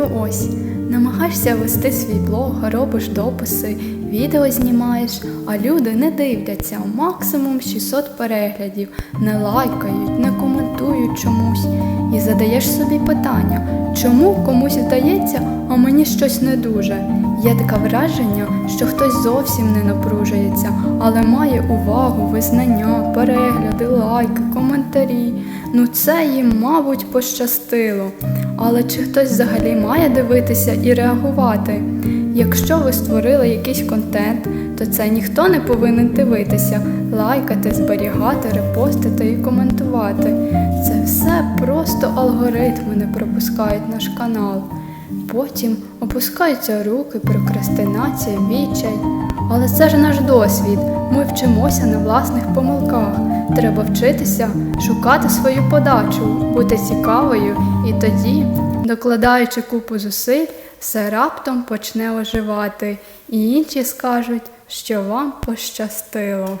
Ну ось, намагаєшся вести свій блог, робиш дописи, відео знімаєш, а люди не дивляться, максимум 600 переглядів, не лайкають, не коментують чомусь. І задаєш собі питання, чому комусь вдається, а мені щось не дуже. Є таке враження, що хтось зовсім не напружується, але має увагу, визнання, перегляди, лайки, коментарі. Ну це їм, мабуть, пощастило. Але чи хтось взагалі має дивитися і реагувати? Якщо ви створили якийсь контент, то це ніхто не повинен дивитися, лайкати, зберігати, репостити і коментувати. Це все просто алгоритми не пропускають наш канал. Потім опускаються руки, прокрастинація, відчай. Але це ж наш досвід. Ми вчимося на власних помилках. Треба вчитися, шукати свою подачу, бути цікавою, і тоді, докладаючи купу зусиль, все раптом почне оживати, і інші скажуть, що вам пощастило.